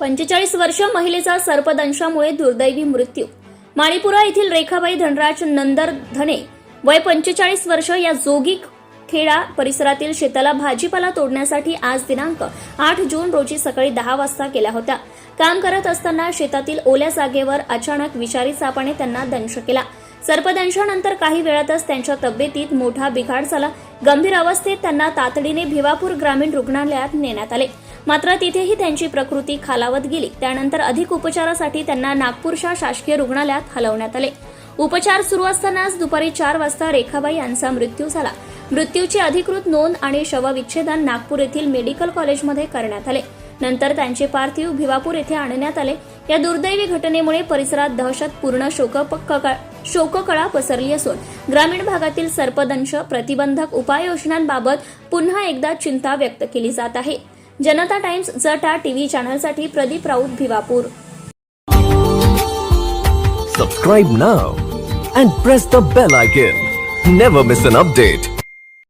पंचेचाळीस वर्ष महिलेचा सर्पदंशामुळे दुर्दैवी मृत्यू. माणिपुरा येथील रेखाबाई धनराज नंदर धने वय पंचेचाळीस वर्ष या जोगी खेडा परिसरातील शेताला भाजीपाला तोडण्यासाठी आज दिनांक आठ जून रोजी सकाळी दहा वाजता केल्या होत्या. काम करत असताना शेतातील ओल्या जागेवर अचानक विषारी सापाने त्यांना दंश केला. सर्पदंशानंतर काही वेळातच त्यांच्या तब्येतीत मोठा बिघाड झाला. गंभीर अवस्थेत त्यांना तातडीने भिवापूर ग्रामीण रुग्णालयात नेण्यात आले. मात्र तिथेही त्यांची प्रकृती खालावत गेली. त्यानंतर अधिक उपचारासाठी त्यांना नागपूरच्या शासकीय रुग्णालयात हलवण्यात आले. उपचार सुरू असतानाच दुपारी चार वाजता रेखाबाई यांचा मृत्यू झाला. मृत्यूची अधिकृत नोंद आणि शवविच्छेदन नागपूर येथील मेडिकल कॉलेजमध्ये करण्यात आले. नंतर त्यांचे पार्थिव भिवापूर येथे आणण्यात आले. या दुर्दैवी घटनेमुळे परिसरात दहशतपूर्ण पूर्ण शोककळा पसरली असून ग्रामीण भागातील सर्पदंश प्रतिबंधक उपाययोजनांबाबत पुन्हा एकदा चिंता व्यक्त केली जात आहे. जनता टाइम्स जटा TV चॅनलसाठी Pradeep Raut Bhiwapur. Subscribe now and press the bell icon never miss an update